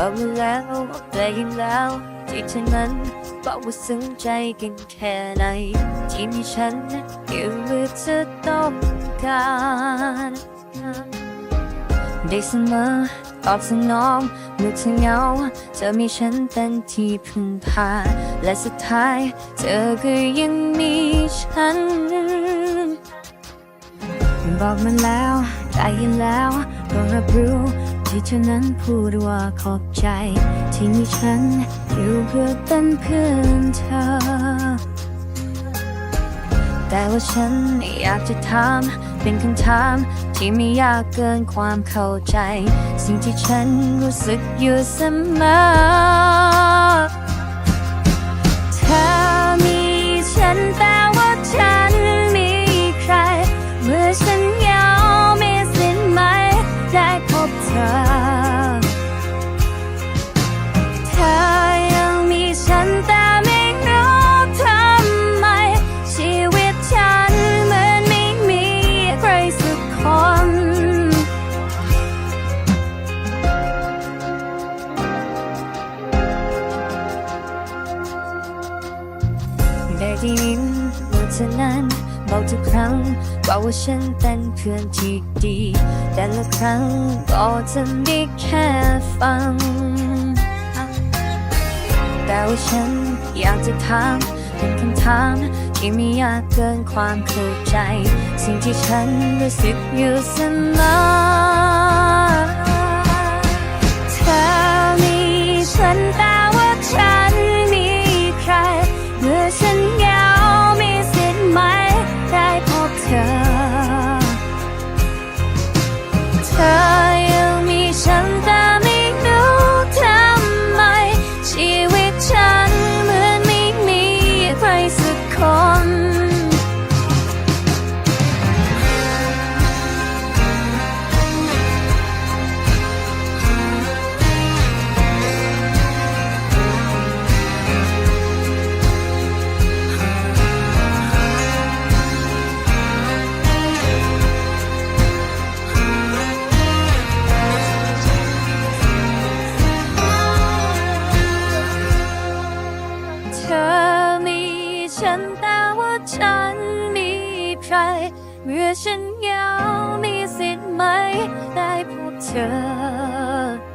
บอกมาแล้วได้ยินแล้วที่เธอนั้นบอกว่าซึ้งใจกันแค่ไหน ที่มีฉันอยู่เมื่อเธอต้องการได้เสมอตอบสนองเมื่อเธอเหงาเธอมีฉันเป็นที่พึ่งพา และสุดท้ายเธอก็ยังมีฉัน บอกมันแล้วได้ยินแล้วก็รับรู้ ที่เธอนั้นพูดว่าขอบใจ ที่มีฉันอยู่เพื่อเป็นเพื่อนเธอ แต่ว่าฉันอยากจะถามเป็นคำถามที่ไม่ยากเกินความเข้าใจ สิ่งที่ฉันรู้สึกอยู่เสมอ ได้ยินว่าเธอนั้นบอกทุกครั้งบอกว่าฉันเป็นเพื่อนที่ดี แต่ละครั้งก็จะได้แค่ฟัง แต่ว่าฉันอยากจะถามเป็นคำถามที่ไม่ยากเกินความเข้าใจ สิ่งที่ฉันรู้สึกอยู่เสมอ ใคร เมื่อฉันเหงามีสิทธิ์ไหม ได้พบเธอเธอ